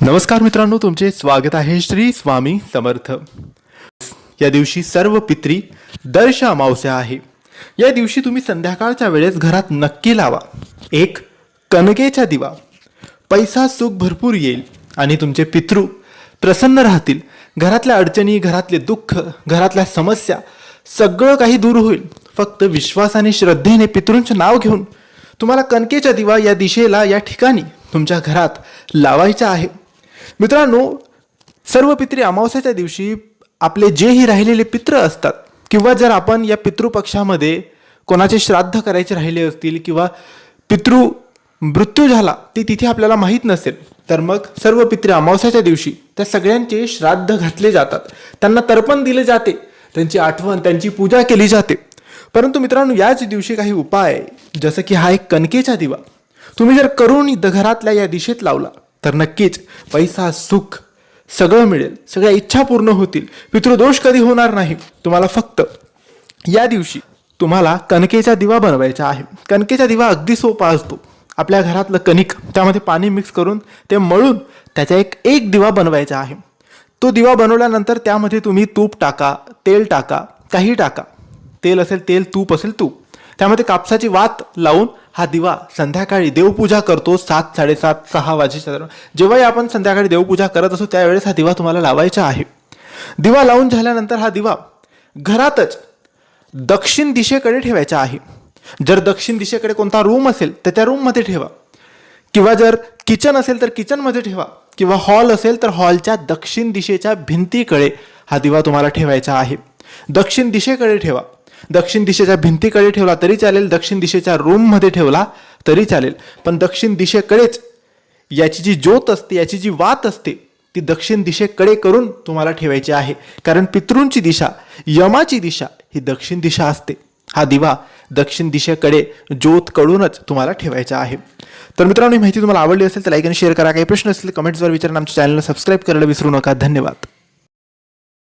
नमस्कार मित्रांनो तुमचे स्वागत आहे श्री स्वामी समर्थ. या दिवशी सर्व पित्री दर्श अमावस्या आहे. या दिवशी तुम्ही संध्याकाळच्या वेळेस घरात नक्की लावा. एक कणकेचा दिवा. पैसा सुख भरपूर येईल आणि तुमचे पितृ प्रसन्न राहतील. घरातल्या अडचणी घरातले दुःख घरातल्या समस्या सगळं काही दूर होईल. फक्त विश्वास आणि श्रद्धेने पितृंचं नाव घेऊन तुम्हाला कणकेचा दिवा या दिशेला या ठिकाणी तुमच्या घरात लावायचा आहे. मित्रांनो सर्व पित्री अमावस्याच्या दिवशी आपले जेही राहिलेले पित्र असतात किंवा जर आपण या पितृपक्षामध्ये कोणाचे श्राद्ध करायचे राहिले असतील किंवा पितृ मृत्यू झाला ते तिथे आपल्याला माहीत नसेल तर मग सर्व पित्री अमावस्याच्या दिवशी त्या सगळ्यांचे श्राद्ध घातले जातात. त्यांना तर्पण दिले जाते त्यांची आठवण त्यांची पूजा केली जाते. परंतु मित्रांनो याच दिवशी काही उपाय जसं की हा एक कणकेचा दिवा. तुम्ही जर करून घरातल्या या दिशेत लावला तर नक्कीच पैसा सुख सगळं मिळेल. सगळ्या इच्छा पूर्ण होतील. पितृदोष कधी होणार नाही. तुम्हाला फक्त या दिवशी तुम्हाला कणकेचा दिवा बनवायचा आहे. कणकेचा दिवा अगदी सोपा असतो. आपल्या घरातलं कणिक त्यामध्ये पाणी मिक्स करून ते मळून त्याचा एक एक दिवा बनवायचा आहे. तो दिवा बनवल्यानंतर त्यामध्ये तुम्ही तूप टाका तेल टाका काही टाका. तेल असेल तेल तूप असेल तूप. त्यामध्ये कापसाची वात लावून हा दिवा संध्याकाळी देवपूजा करतो सात साडेसात सहा वाजेच्या दरम्यान जेव्हाही आपण संध्याकाळी देवपूजा करत असू त्यावेळेस हा दिवा तुम्हाला लावायचा आहे. दिवा लावून झाल्यानंतर हा दिवा घरातच दक्षिण दिशेकडे ठेवायचा आहे. जर दक्षिण दिशेकडे कोणता रूम असेल तर त्या रूममध्ये ठेवा. किंवा जर किचन असेल तर किचनमध्ये ठेवा. किंवा हॉल असेल तर हॉलच्या दक्षिण दिशेच्या भिंतीकडे हा दिवा तुम्हाला ठेवायचा आहे. दक्षिण दिशेकडे ठेवा. दक्षिण दिशेच्या भिंतीकडे ठेवला तरी चालेल दक्षिण दिशेच्या रूममध्ये ठेवला तरी चालेल. पण दक्षिण दिशेकडेच याची जी ज्योत असते याची जी वात असते ती दक्षिण दिशेकडे करून तुम्हाला ठेवायची आहे. कारण पितृंची दिशा यमाची दिशा ही दक्षिण दिशा असते. हा दिवा दक्षिण दिशेकडे ज्योत कडूनच तुम्हाला ठेवायचा आहे. तर मित्रांनो ही माहिती तुम्हाला आवडली असेल तर लाईक आणि शेअर करा. काही प्रश्न असतील कमेंट्सवर विचारा आमच्या चॅनलला सबस्क्राईब करायला विसरू नका. धन्यवाद.